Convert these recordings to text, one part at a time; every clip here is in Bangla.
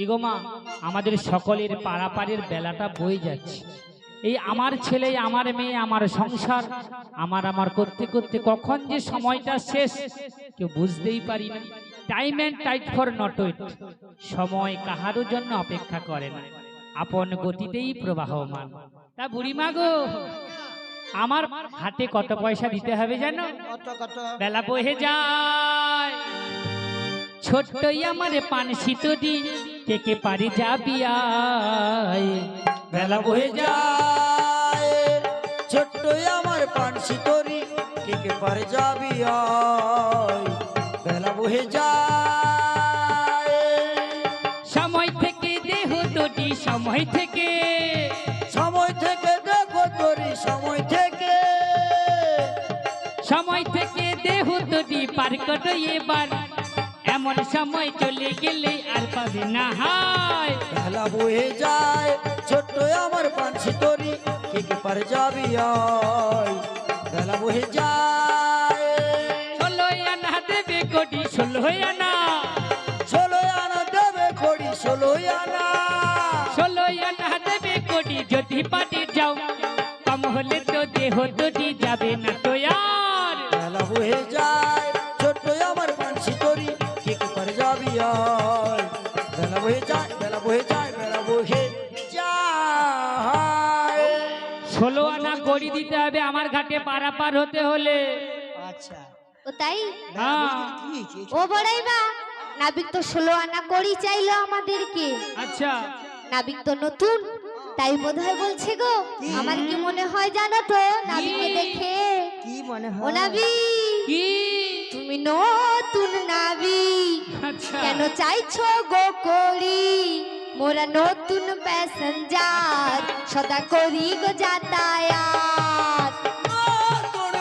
কি গো মা? আমাদের সকলের পাড়াপাড়ির বেলাটা বয়ে যাচ্ছে। এই আমার ছেলে আমার মেয়ে আমার সংসার আমার আমার করতে করতে কখন যে সময়টা শেষ কেউ বুঝতেই পারি না। Time and tide for not wait সময় কাহারও জন্য অপেক্ষা করে না। আপন গতিতেই প্রবাহমান। তা বুড়িমা গো আমার হাতে কত পয়সা দিতে হবে জানো? বেলা বহে যায়। ছোট্টই আমার পান শীতটি কে কে পারি যাবি বেলা বহে যায় যায় ছোট্ট আমার পানসি তরি কে কে পারে যাবি বেলা বহে যায়, সময় থেকে দেহ দুটি সময় থেকে। সময় থেকে দেখো তরি, সময় থেকে। সময় থেকে দেহ দুটি পার করো এবার। এমন সময় চলে গেলে আর পাবে না হায়। বেলা বহে যায় ছোট্ট আমার পানসি তরি কে কে পারে যাবি বেলা বহে যায়। আনা দেবে কোটি ষোলো আনা। ষোলো আনা দেবে ষোলো আনা। আনা দেবে কোটি যদি পাটি যাও কম হলে তো দেহ দুটি যাবে না তো। দিতে হবে আমার ঘাটে পারাপার হতে হলে। আচ্ছা। ও তাই? হ্যাঁ কি হয়েছে? ও নাবিক তো ষোলো আনা করি চাইলো আমাদেরকে। আচ্ছা। নাবিক তো নতুন তাই বোধহয় বলছে গো আমার কি মনে হয় জানো তো? নাবিককে কি? দেখে। কি মনে ও হয়? নাবিক। কি? তুমি নতুন নাবিক। আচ্ছা। কেন চাইছো গো করি মোরা নতুন প্যাসেঞ্জার সদা করি গো যাতায়াত। নতুন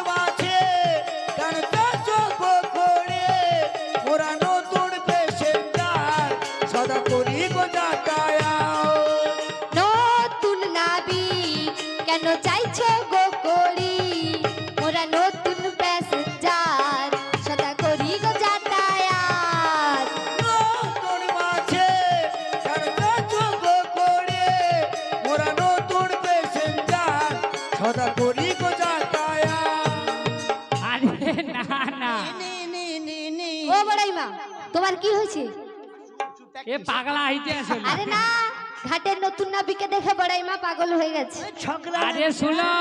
করে নতুন সদা করি গো যাতায়াত। নতুন নাবিক কেন চাইছো গো না না নি নি নি নি। ও বড়াইমা তোমার কি হয়েছে? এ পাগলা হইতে আসলে আরে না ঘাটের নতুন নাবিকে দেখে বড়াইমা পাগল হয়ে গেছে। আরে শুনো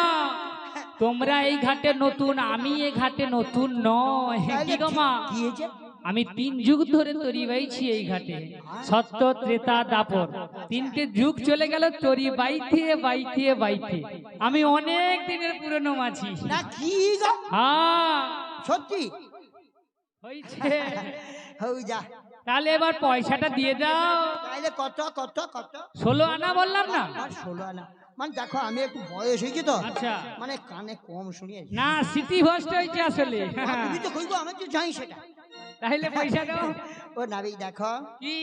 তোমরা এই ঘাটে নতুন আমি এই ঘাটে নতুন নয়। কি গো মা? আমি তিন যুগ ধরে তরি বাইছি এই ঘাটে। সত্য ত্রেতা দাপর। তিনটে যুগ চলে গেল তরি বাইতে বাইতে বাইতে। আমি অনেক দিনের পুরনো মাছি না কি গো? হ্যাঁ। সত্যি? হয়েছে। যা। তাহলে এবার পয়সাটা দিয়ে দাও। তাইলে কত কত কত? ষোলো আনা বললাম না? ষোলো আনা। মানে দেখো আমি একটু বয়স হয়েছি তো। আচ্ছা। মানে কানে কম শুনি না স্মৃতি ভ্রষ্ট হয়েছে আসলে। তুমি তো কইবো আমি তো জানি সেটা। তাহলে পয়সা দাও। ও নাবিক দেখো। কি?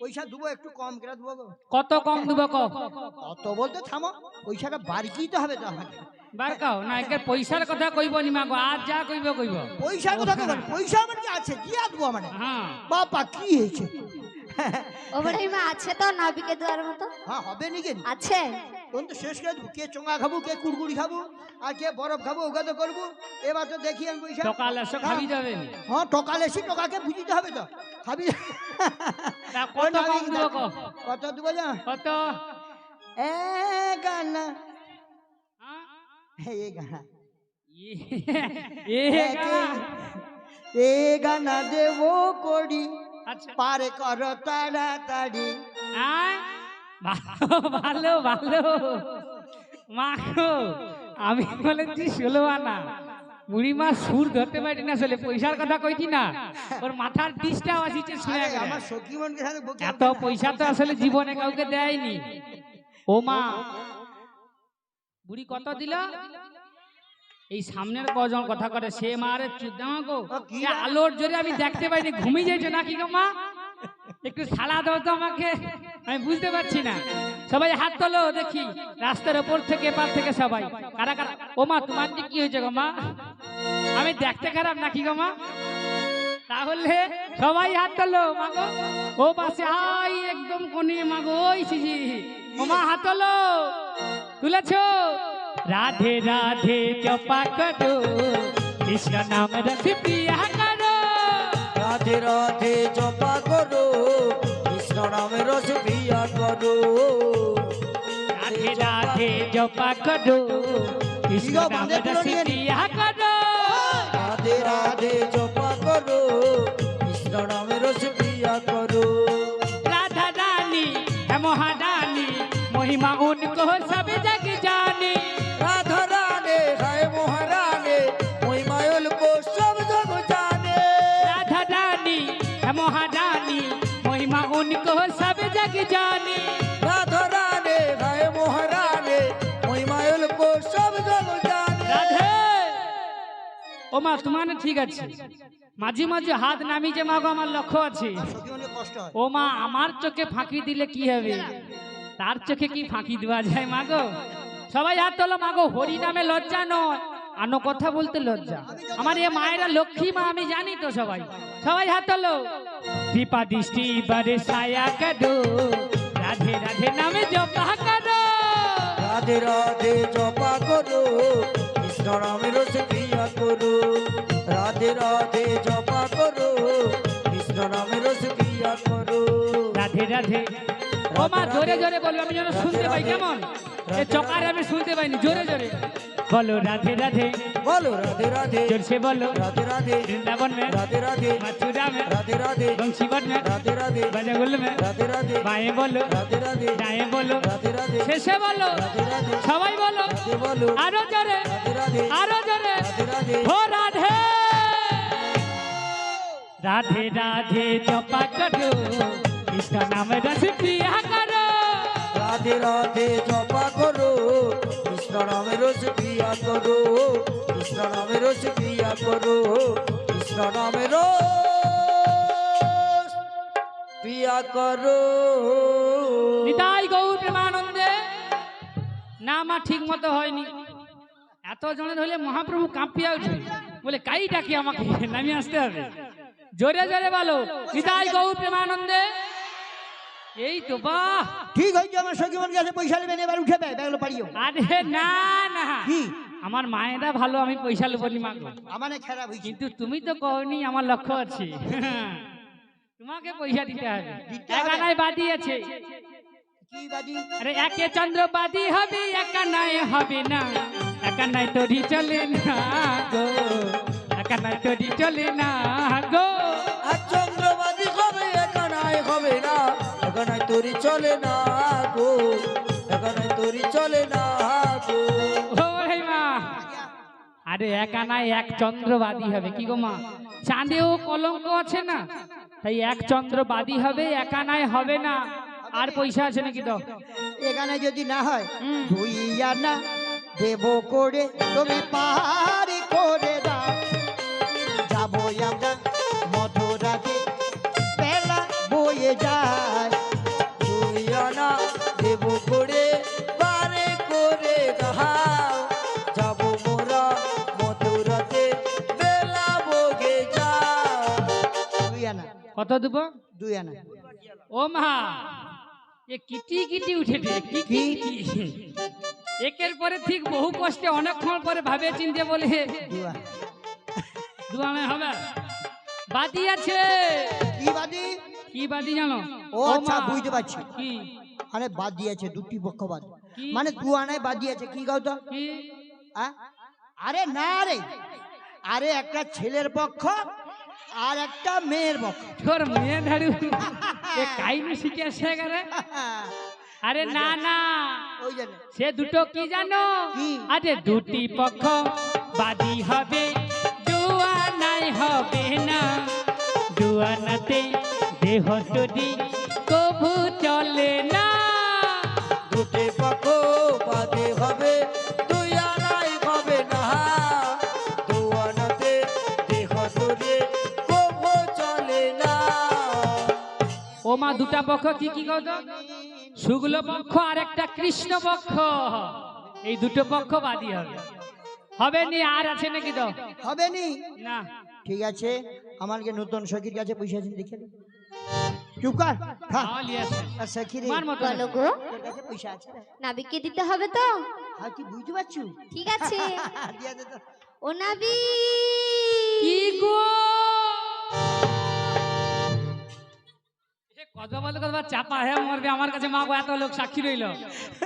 পয়সা দেবো একটু কম করে দেবো কত কম দেবো ক কত বলতে থামো পয়সাটা বাড়িতেই তো হবে তো আমাকে বার কাও না একে পয়সার কথা কইব নি মাগো আজ যা কইব কইব। পয়সার কথা কেন পয়সা আমার কি আছে? কি আসব মানে? হ্যাঁ। বাবা কি হয়েছে? ও বড়াইমা আছে তো নাবিকে দেওয়ার মতো? হ্যাঁ হবে নাকি আছে। তখন তো শেষ করে কে চোঙা খাব কে কুড়কুড়ি খাব আর কে বরফ খাব ওকে তো করব। এবার তো দেখি আমি পয়সা। সকাল এসে খাবি যাবেন হ্যাঁ টকালে এসে টকাকে বুঝিতে হবে তো। খাবি কত নাবিক দেবো কত দেবো যা? কত? এ গানা হ্যাঁ? এ গানা এ গানা দেবো করি পারে কর তাড়াতাড়ি ভালো ভালো মাখো আমি বলেছি ষোলো আনা বুড়ি মা সুর ধরতে পারি না আসলে পয়সার কথা কইছি না ওর মাথার ডিসটাও আসিছে শুনে আমার সখী মনকে এত পয়সা তো আসলে জীবনে কাউকে দেয়নি ও মা বুড়ি কত দিল? এই সামনের কজন কথা করে সে মারে চুদামা গো। কি আলোর জোরে আমি দেখতে পাইনি ঘুমিয়ে যাইছো নাকি গো মা? একটু সালা দাও তো আমাকে। আমি বুঝতে পারছি না। সবাই হাত তোলো দেখি রাস্তার ওপর থেকে এপার থেকে সবাই। কারা কারা? ও মা তোমার যে কি হয়েছে গো মা? আমি দেখতে খারাপ নাকি গো মা? তাহলে সবাই হাত তোলো মাগো ও পাশে হাই একদম কোনে মাগো ওই সিজি ওমা হাত তোলো। তুলেছো? রাধে রাধে জপা করো। কৃষ্ণ নাম রসি প্রিয়া করো। রাধে রাধে জপা করো। কৃষ্ণ নাম রস বিয়া করো। রাধে রাধে জপা করো। কৃষ্ণ নাম রসি প্রিয়া महिमा उनको सब जग जाने রাধা রানে হায় মহারানে মহিমায়ল কো সব জগ জানে রাধে ও মা তোমার না ঠিক আছে মাঝে মাঝে হাত নামি যে মাগো আমার লক্ষ্য আছে ও মা আমার চোখে ফাঁকি দিলে কি হবে তার চোখে কি ফাঁকি দেওয়া যায় মাগো সবাই হাত তোলো মাগো হরি নামে লজ্জা নয় আনো কথা বলতে লজ্জা আমার এ মায়েরা লক্ষ্মী মা আমি জানি তো সবাই সবাই হাত তোলো দীপা দৃষ্টি বারে ছায়া কাদো। রাধে রাধে নামে জপা করো রাধে রাধে জপা করো কৃষ্ণ নামে রস ক্রিয়া করো। রাধে রাধে জপা করো কৃষ্ণ নামে রস ক্রিয়া করো। রাধে রাধে ওমা জোরে জোরে বলল আমি যেন শুনতে পাই কেমন এ চকারে আমি শুনতে পাইনি জোরে জোরে বলো রাধে রাধে বলো রাধে রাধে জোরসে বলো রাধে রাধে বৃন্দাবন মে রাধে রাধে মথুরা মে রাধে রাধে বংশীবট মে রাধে রাধে বাজাগুল মে রাধে রাধে বাঁয়ে বলো রাধে রাধে ডায়ে বলো রাধে রাধে শেষে বলো রাধে রাধে সবাই বলো রাধে বলো আরও জোরে রাধে রাধে আরও জোরে রাধে রাধে হো রাধে রাধে রাধে চপা চটো কৃষ্ণ নাম রস প্রিয়া করো। রাধে রাধে জপা করো কৃষ্ণ নামে রস ক্রিয়া করো কৃষ্ণ নামে রস ক্রিয়া করো কৃষ্ণ নামে রস ক্রিয়া করো। নিতাই গৌর প্রেমানন্দে না মা ঠিক মতো হয়নি। এত জনে ধরলে মহাপ্রভু কাঁপিয়া উঠবে বলে কাই ডাকি আমাকে নামিয়ে আসতে হবে? জোরে জোরে বলো নিতাই গৌর প্রেমানন্দে এই তো বাহ। ঠিক হয়েছে আমার সখী মন গেছে পয়সা নেবেন এবার উঠে দেয় ব্যাগলো পারিও আরে না না। কি? আমার মায়েরা ভালো আমি পয়সা লোবনি মাগো আমানে খারাপ হয়েছে। কিন্তু তুমি তো কওনি আমার লক্ষ্য আছে। তোমাকে পয়সা দিতে হবে? একানায় বাদি আছে। কি বাদি? আরে একে চন্দ্র বাদি হবে একানায় হবে না। একানায় তোরি চলে না গো। একানায় তোরি চলে না গো। তোরি চলে না গো এখানায় তোরি চলে না গো। মা। আরে একানায় এক চন্দ্রবাদী হবে। কি গো মা? চাঁদেও কলঙ্ক আছে না? তাই এক চন্দ্রবাদী হবে একা নাই হবে না। আর পয়সা আছে নাকি তো? এখানে যদি না হয়। দুই আনা দেব করে তুমি পাহাড়ি করে দাও। যাব আমরা মধুরাতে বেলা বয়ে যায় কত দেব? দুই আনা। ও মা এ কিটি কিটি উঠে দে কি কি কি? একের পরে ঠিক বহু কষ্টে অনেকক্ষণ পরে ভাবে চিনতে বলে। দুই আনা। হবে। বাদি আছে। কি বাদি? কি বাদি জানো? ও আচ্ছা বুঝতে পারছি। কি? আরে বাদ দিয়েছে দুটি পক্ষ বাদ মানে দু আনায় বাদ দিয়েছে কি গাও তো? কি? আরে না রে। আরে একটা ছেলের পক্ষ। আর একটা মেয়ের পক্ষ তোর মেয়ে ধারু এ কাইনু শিখে আসে গেলে আরে না না। সে দুটো কি জানো? আরে দুটি পক্ষ। বাদি হবে দুয়ানাই হবে না। দুয়ানাতে দেহ তরি মা দুটা পক্ষ কি কি কত শুক্ল পক্ষ আর একটা কৃষ্ণ পক্ষ। এই দুটো পক্ষ বাদি হবে। হবে নি? আর আছে নাকি তো? হবে নি? না। ঠিক আছে। আমাকে নতুন সখীর কাছে পয়সা আছে দেখে নে। চুপ কর আছে আর সখী রে তোমার মতো বলো গো। কাছে পয়সা আছে না? নাবিককে দিতে হবে তো? আর তুই বুঝতে পারছু? ঠিক আছে। দিয়া দে তো। ও নাবি কি গো? কথা বলতে কথা চাপা হ্যাঁ মরবে? আমার কাছে মা এত লোক সাক্ষী রইল।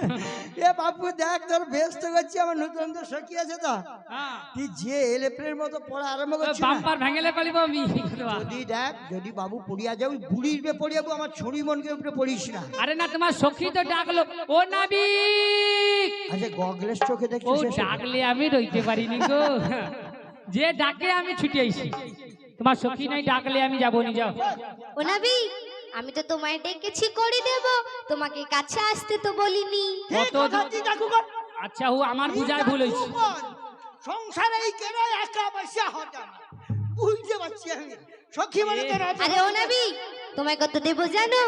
এ বাপু দেখ তোর ব্যস্ত করছি আমার নতুন তো সখী আছে তো। হ্যাঁ। তুই যে এলেপ্রের মতো পড়া আরম্ভ করছিস বাম্পার ভেঙেলে পালিব আমি। যদি দেখ যদি বাবু পড়িয়া যাও বুড়ির বে পড়িয়াবো আমার ছড়ি মনকে উপরে পড়িস না। আরে না তোমার সখী তো ডাকলো। ও নাবি আচ্ছা চোখে দেখছিস? ডাকলে আমি রইতে পারিনি গো। যে ডাকে আমি ছুটে আইছি। তোমার সখী নাই ডাকলে আমি যাব নি যাও। ও নাবি আমি তো তোমায় ডেকেছি করে দেব। তোমাকে কাছে আসতে তো বলিনি। কত। আচ্ছা ও আমার বুঝায় ভুল হয়েছে। সংসারে এই কেন একা বসে বুঝতে পারছি আমি। সখী মানে তো রাজি আরে ও নাবি তোমায় কত দেব জানো?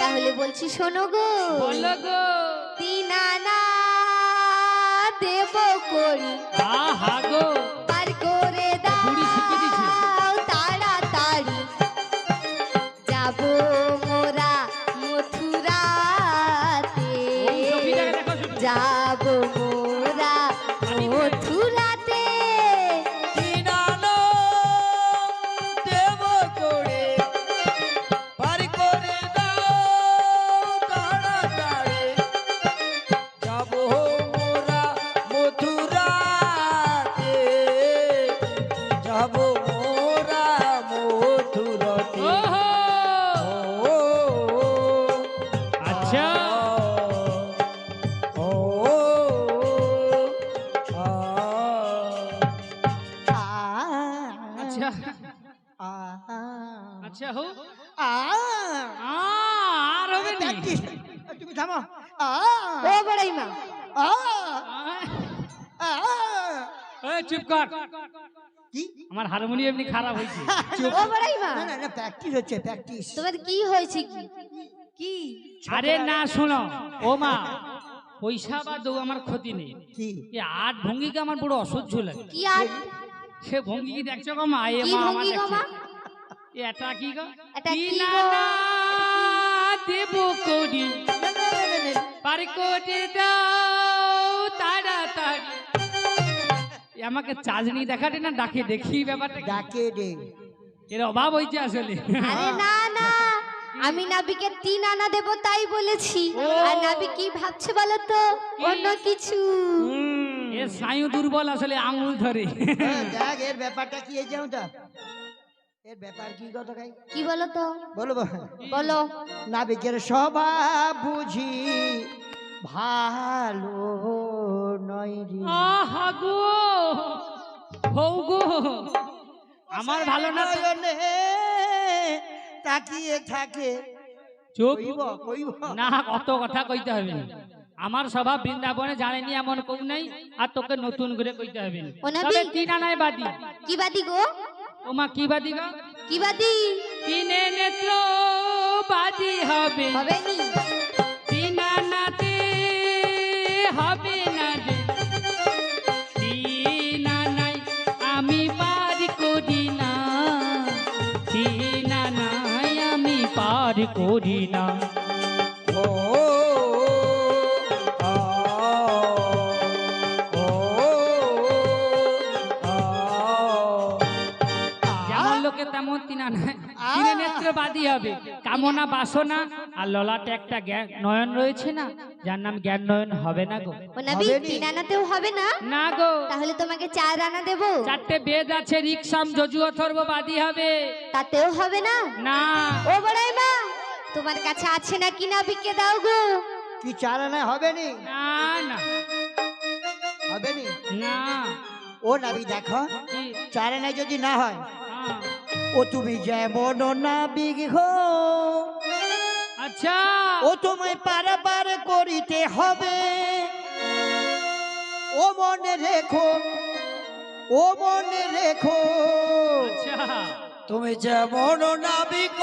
তাহলে বলছি শোনো গো। বলো গো। তিন আনা দেব করি। আহা গো। কর কি? আমার হারমোনিয়াম এমনি খারাপ হয়েছে। ও বড়াইমা না না না প্র্যাকটিস হচ্ছে প্র্যাকটিস তোমার কি হয়েছে কি? কি? আরে না শোনো। ও মা পয়সা বা দৌ আমার ক্ষতি নেই। কি? এই আট ভঙ্গিকে আমার বড় অসহ্য লাগে। কি আর সে ভঙ্গি কি দেখছ গো মা এ মা আমার দেখছ? এটা কি গো? এটা কি না? দেব পার করে দাও। আমাকে চাঁদনি দেখাটে না ডাকে দেখি ব্যাপারটা ডাকে দে। এর অভাব হয়েছে আসলে। আরে না না। আমি নাবিকে তিন আনা দেব তাই বলেছি। আর নাবি কি ভাবছে বলো তো? অন্য কিছু। এ স্নায়ু দুর্বল আসলে আঙুল ধরে। হ্যাঁ, দেখ এর ব্যাপারটা কি এই যেমন এর ব্যাপার কি কথা কাই কি বলো তো? বলব বলো। নাবিকের স্বভাব বুঝি। ভালো নয় রে। আহা গো হৌ গো আমার ভালো না তো- নয়নে তাকিয়ে থাকে। চুপ। কইব কইব। না অত কথা কইতে হবে আমার স্বভাব বৃন্দাবনে জানেনি এমন কেউ নাই আর তোকে নতুন করে কইতে হবে না। তবে তিন আনায় বাদি? কি বাদি গো? ও মা কি বাদি গো? কি বাদি? তিনে নেত্র বাদি হবে। হবে নি। করি না। ও আ ও আ। যেমন লোকে তেমন তিনা নয় তিনে নেত্রবাদী হবে। কামনা বাসনা আর ললাটে একটা জ্ঞান নয়ন রয়েছে না? যার নাম জ্ঞান নয়ন হবে না গো। ও নাবি তিন আনাতেও হবে না? না গো। তাহলে তোমাকে চার আনা দেব? চারটে বেদ আছে রিক্সাম যজু অথর্ব বাদী হবে। তাতেও হবে না? না। ও বড়াইমা! তোমার কাছে আছে না কি নাবিককে দাও গো? কি চালানা হবে নি? না না। হবে নি? না। ও নাবি দেখো কি? চালানা যদি না হয় হ্যাঁ। ও তুমি যেমন নাবিক হো আচ্ছা। ও তোমায় পারাপার করিতে হবে। ও মনে রেখো ও মনে রেখো আচ্ছা। তুমি যেমন নাবিক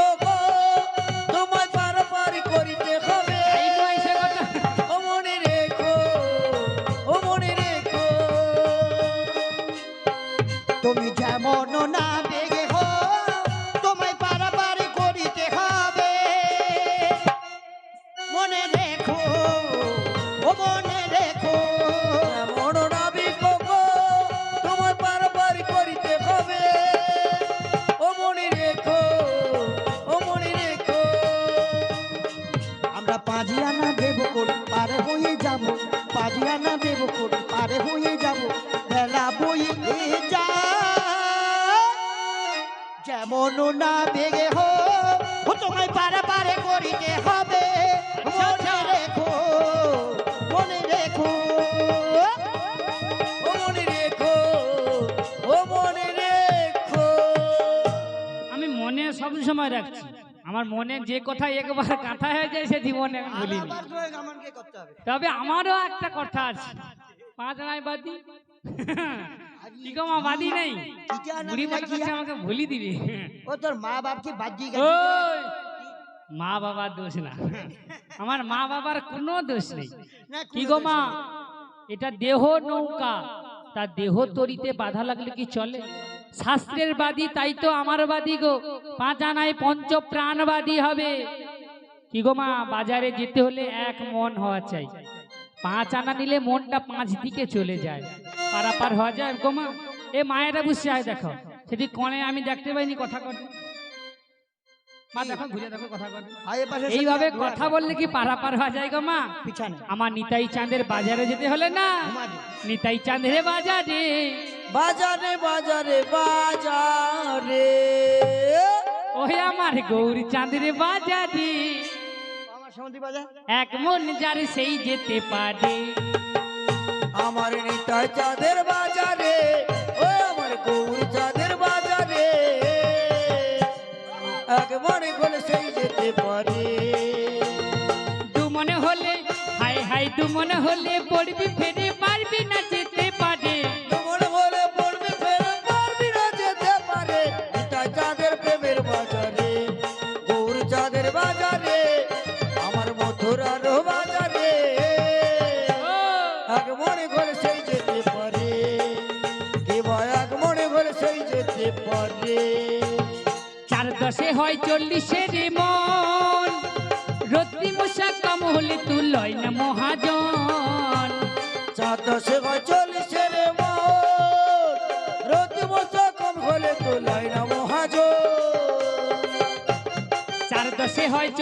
সাদিয়ানা দেব করি পারে হয়ে যাব বেলা বইতে যা যেমন না বেগে হো তোমায় পারে পারে করিতে হবে। মনে রেখো মনে রেখো। মনে রেখো ও মনে রেখো। আমি মনে সব সময় রাখছি। আমার মনে যে কথা একবার কাঁথা হয়ে যায় সে জীবনে আমি ভুলিনি। তবে আমারও একটা কথা আছে। পাঁচ বাদি। বাদি নেই? বুড়ি মনে করছে আমাকে ভুলি দিবি। ও তোর মা বাপকে বাজি ওই মা বাবার দোষ না। আমার মা বাবার কোনো দোষ নেই। কি গো মা এটা দেহ নৌকা। তা দেহ তরিতে বাধা লাগলে কি চলে? শাস্ত্রের বাদী তাই তো আমার বাদী গো। পাঁচ আনায় পঞ্চ প্রাণবাদী হবে। কি গো মা বাজারে যেতে হলে এক মন হওয়া চাই। পাঁচ আনা নিলে মনটা পাঁচ দিকে চলে যায়। পারাপার হওয়া যায় গো মা। এ মায়েরা বসে আয় দেখো। সেটি কনে আমি দেখতে পাইনি কথা কথা এইভাবে কথা বললে কি পারাপার হওয়া যায় গো মা? আমার নিতাই চাঁদের বাজারে যেতে হলে না। নিতাই চাঁদের বাজারে। বাজারে বাজারে বাজারে। ওহে আমার গৌরী চাঁদের বাজার। এক মন যার সেই যেতে পারে। আমার নিতাই চাঁদের বাজারে ও আমার গৌর চাঁদের বাজারে এক মনে হলে সেই যেতে পারে। দু মনে হলে হাই হাই দু মনে হলে পড়বি ফেরে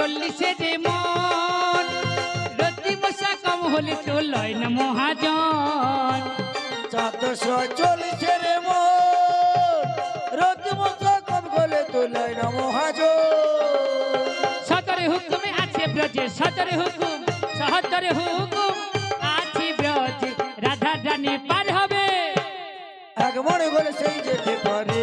চল্লিশে যে মন। রতি মশা কম হলে তো লয় না মহাজন। চার দশে হয় চল্লিশের রতি মশা কম হলে তো লাইনা মহাজ সতরে হুকুমে আছে ব্রজে সতরে হুকুম সহতরে হুকুম। আছে ব্রজে রাধা রানী পার হবে। এক মনে করে সেই যেতে পারে।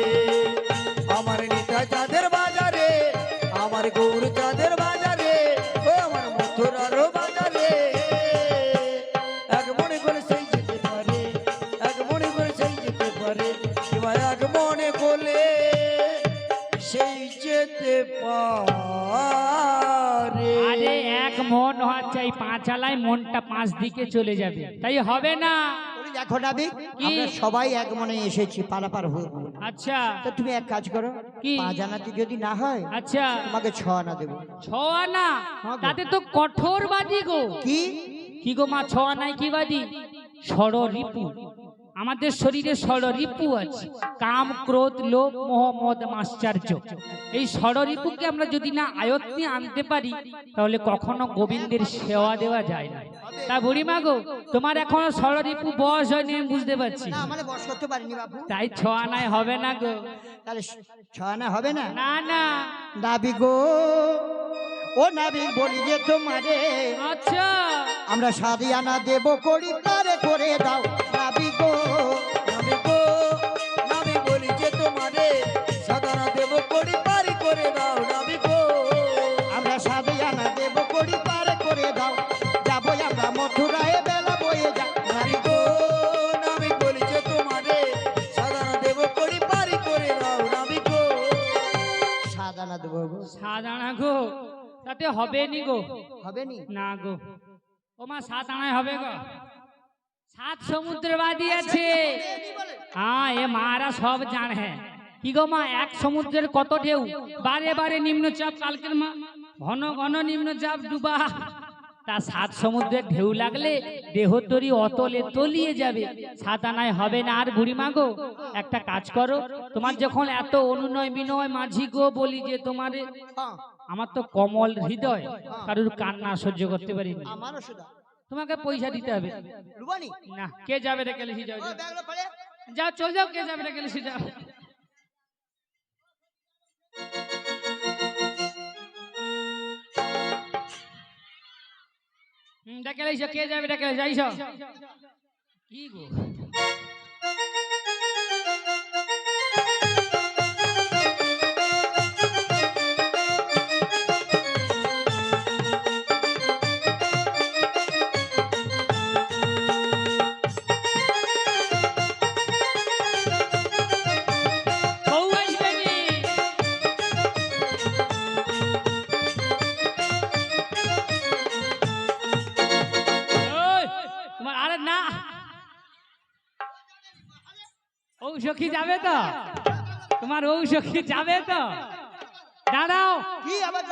পাঁচ মনটা পাঁচ দিকে চলে যাবে। তাই হবে না। বলি দেখো নাবি আমরা সবাই এক মনে এসেছি পারাপার হয়ে আচ্ছা। তো তুমি এক কাজ করো কি? পাঁচ আনাতে যদি না হয় আচ্ছা। তোমাকে ছ আনা দেবো। ছ আনা হ্যাঁ তাতে তো কঠোর বাদি গো। কি? কি গো মা ছ কি বাদি? সর রিপু আমাদের শরীরে ষড় রিপু আছে। কাম ক্রোধ লোভ মোহ মদ মাশ্চর্য। এই ষড় রিপুকে আমরা যদি না আয়ত্তে আনতে পারি তাহলে কখনো গোবিন্দের সেবা দেওয়া যায় না। তা বুড়িমা গো তোমার এখনও ষড় রিপু বয়স হয়নি আমি বুঝতে পারছি। না বস করতে পারিনি বাবু। তাই ছ আনায় হবে না গো। তাহলে ছ আনা হবে না? না না। নাবি গো ও নাবি বলি যে তোমারে। আচ্ছা। আমরা সাদি আনা দেব করি পারে করে দাও। তাতে হবে নি গো। হবে নি? না গো। ও মা সাত আনায় হবে গো। সাত সমুদ্র বাদি আছে। হ্যাঁ এ মারা সব জানে। হ্যাঁ কি গো মা এক সমুদ্রের কত ঢেউ? বারে বারে নিম্নচাপ কালকের মা ঘন ঘন নিম্নচাপ ডুবা। তা সাত সমুদ্রের ঢেউ লাগলে দেহ তরি অতলে তলিয়ে যাবে। সাত আনায় হবে না আর বুড়ি মা গো। একটা কাজ করো তোমার যখন এত অনুনয় বিনয় মাঝি গো বলি যে তোমারে হ্যাঁ। আমার তো কমল হৃদয় কারুর কান্না সহ্য করতে পারি তোমাকে পয়সা দিতে হবে। না কে যাবে রে কেলেসি যাও। যাও চল যাও কে যাবে রে কেলেসি যাও ডেকে লাইছো কে যাবে ডেকে যাইছো কি গো? যাবে তো? তোমার সখী যাবে তো? দাঁড়াও।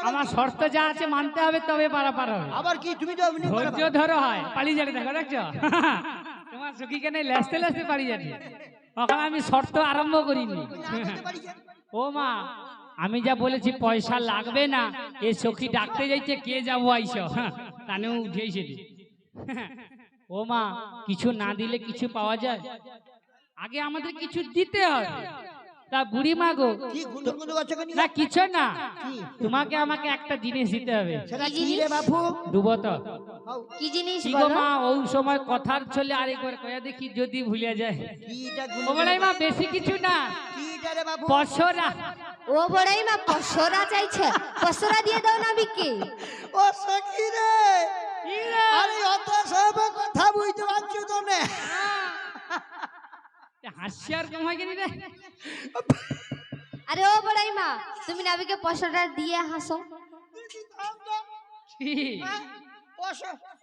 আমার শর্ত যা আছে মানতে হবে তবে পারাপার হবে। আবার কি? তুমি ধৈর্য ধরো হয় পালিয়ে যাবে দেখো দেখছ? তোমার সখীকে নেই লেসতে লেসতে পালিয়ে যাবে। ওখানে আমি শর্ত আরম্ভ করিনি। ও মা আমি যা বলেছি পয়সা লাগবে না এ সখী ডাকতে যাইছে কে যাব আইসো? হ্যাঁ, কানেও উঠেছে ও মা কিছু না দিলে কিছু পাওয়া যায়? আগে আমাদের কিছু দিতে হবে তা বুড়ি মা গো না কিছু না। তোমাকে আমাকে একটা জিনিস দিতে হবে। সেটা কি কি রে বাপু? কি জিনিস মা ওই সময় কথার চলে আরেকবার কয়া দেখি যদি ভুলে যায়। ও মা বেশি কিছু না। পশরা ও বড়াই মা পসরা চাইছে। পসরা দিয়ে দাও নাবিককে ও সখী রে। আরে অত সব কথা বুঝতে পারছ তো না। হাসিয়ার কম হয় কেন রে? আরে ও বড়াই মা তুমি নাবিকে পসরাটা দিয়ে হাসো।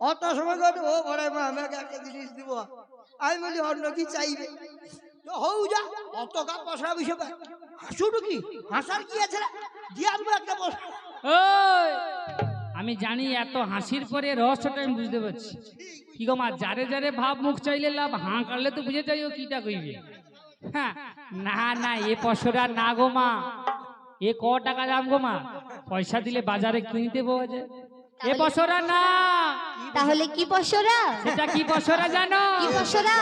অত সময় করে ও বড় মা আমাকে একটা জিনিস দিব। আমি বলি অন্য কি চাইবে? তো হউ যা অত কা পয়সা বিষয় হাসুটু কি? হাসার কি আছে দিয়ে আসব একটা পয়সা। ওই। আমি জানি এত হাসির পরে রহস্যটা আমি বুঝতে পারছি। কি গো মা যারে যারে ভাব মুখ চাইলে লাভ হাঁ কাটলে তো বুঝে যাই ও কিটা কইবে। হ্যাঁ, না না এ পশরা না গো মা। এ ক টাকা দাম গো মা? পয়সা দিলে বাজারে কিনতে পাওয়া যায়। এ পশরা না। তাহলে কি পসরা সেটা কি পশরা জানো? কি পসরা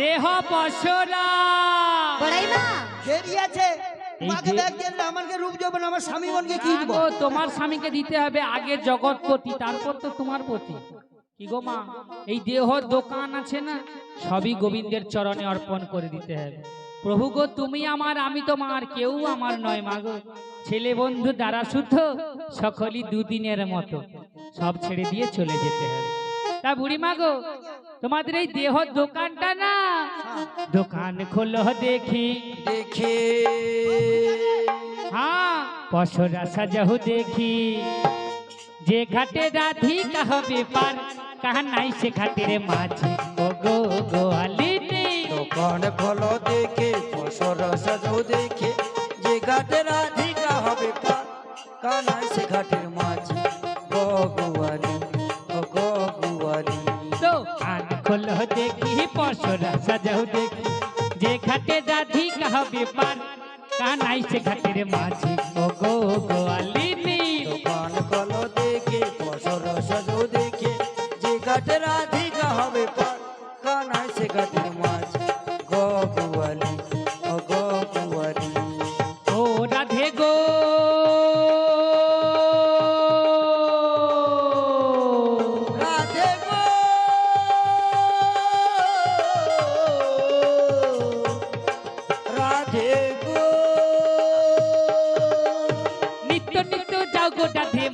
দেহ পশরা। বড়াই মা দেরি আছে এই মাকে যে- ব্যাগ দিয়ে দিলে আমাকে রূপ যাবে আমার স্বামীগণকে কি দিব? তোমার স্বামীকে দিতে হবে আগে জগৎপতি তারপর তো তোমার পতি। কি গো মা? এই দেহ দোকান আছে না? সবই গোবিন্দের চরণে অর্পণ করে দিতে হবে। প্রভু গো তুমি আমার আমি তোমার কেউ আমার নয় মা গো। ছেলে বন্ধু দ্বারা শুদ্ধ সকলই দুদিনের মতো। সব ছেড়ে দিয়ে চলে যেতে হবে। তা বুড়ি মা গো তোমাদের এই দেহ দোকানটা না? দোকান খোলো দেখি। দেখে। हाँ পশরা সাজাহু দেখি। যে ঘাটে রাধিকা হবে পার কাহা নাই সে ঘাটের মাঝি। ও গো গোয়ালিনী দোকান খোলো দেখে ফসল সাজো দেখে। যে ঘাটে রাধিকা হবে পার কানাই সে ঘাটের মাঝি। গগুয়ারি গগুয়ারি খোলো দেখি পশরা সাজাও দেখি। যে ঘাটে পার কাহা নাই সে ঘাটের মাঝি। ও গো গোয়ালিনী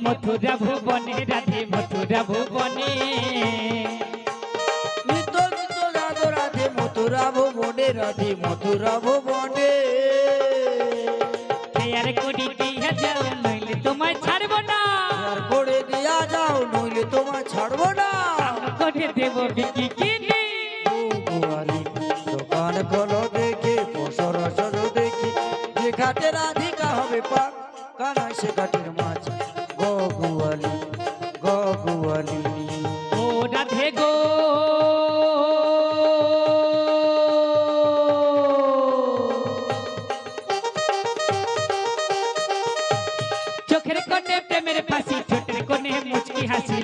মথুরা ভুবনে রাধে মথুরা ভুবনে। নিত্য নিত্য রাধো রাধে মথুরা ভুবনে রাধে মথুরা ভুবনে। আর কোটি দিয়া যাও নইলে তোমায় ছাড়বো না। আর করে দিয়া যাও নইলে তোমার ছাড়বো না। কোটে দেব বিকি কিনি। গোয়ালি দোকান খোলো দেখে পশর সর দেখি যে ঘাটে রাধিকা হবে পাক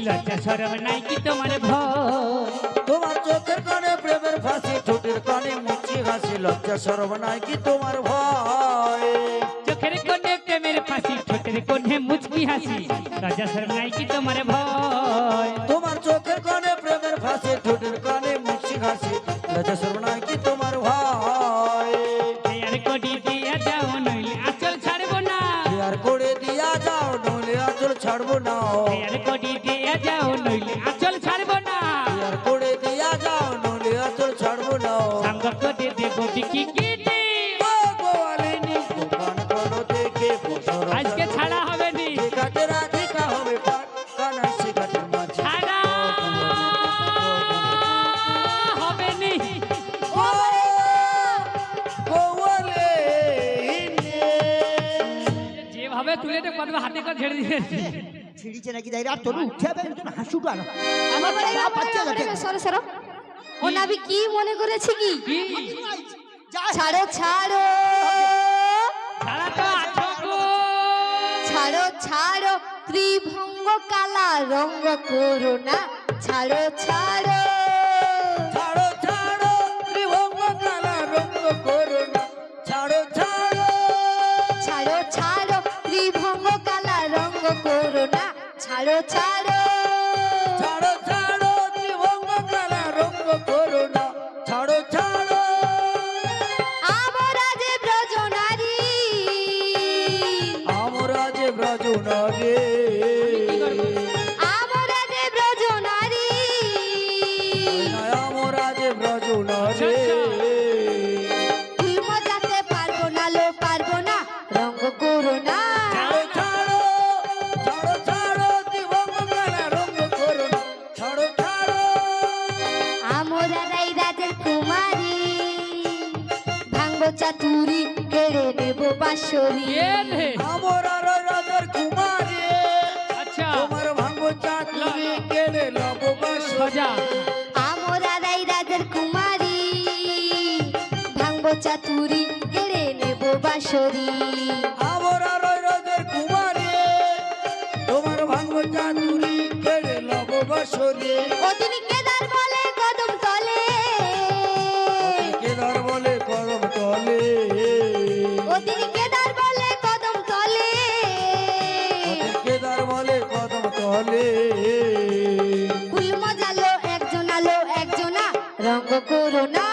লজ্জা সরম নাই কি তোমার ভয়? তোমার চোখের কানে প্রেমের ফাঁসি ঠোঁটের কানে মুচি হাসি লজ্জা সরব নাই কি তোমার ভয়? চোখের কোণে প্রেমের ফাঁসি ঠোঁটের কোণে মুচকি হাসি লজ্জা সরম নাই কি তোমার ভয়? দিয়া যাও নইলে আচল ছাড়বো না। করে দিয়া যাও নলে আচল ছাড়বো না। সাঙ্গ করে দেবো দেখে বসর আজকে ছাড়া হবে নি। হবে ছাড়া হবে নি। যেভাবে তুলে কত হাতে করে ছেড়ে দিয়েছি। হাসুটো আলো। আমার যাতে সরো সরো। ও নাবি কি মনে করেছে কি? ছাড়ো ছাড়ো। ছাড়া। তো আছো ছাড়ো ছাড়ো। ত্রিভঙ্গ কালা রঙ্গ করো না ছাড়ো ছাড়ো। ছাড়ো ছাড়ো ছাড়ো রাজার কুমারী আচ্ছা। তোমার ভাঙ্গ চাকরি কেড়ে লব বাস সজা আমরা রাই কুমারী ভাঙবো চাতুরি কেড়ে নেব বাঁশরি। আমরা রাজার কুমারী তোমার ভাঙ্গ চাতুরি কেড়ে লব বাসরে না রঙ্গ করো না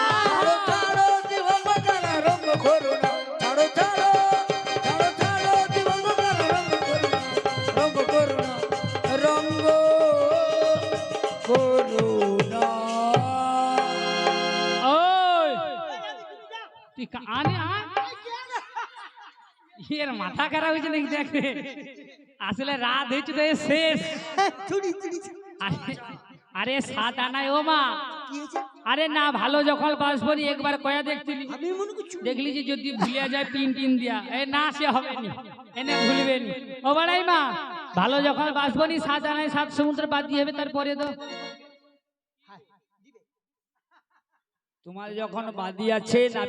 ওই! তুই কা- আনে আয় এর মাথা খারাপ হয়েছে নাকি দেখে আসলে রাত হয়েছে তো শেষ। চুরি চুরি চুরি। আরে- আরে সাত আনায় ও মা। আরে না ভালো যখন বাসবনি একবার কয়া করছি দেখলি যে যদি ভুলে যায় পিন টিন দিয়া। এ না সে হবে নি। এনে ভুলবে নি। ও বাড়াই মা ভালো যখন বাসবনি সাত আনায় সাত সমুদ্র বাদ দিয়ে হবে তারপরে তো। তোমার যখন বাদি আছে না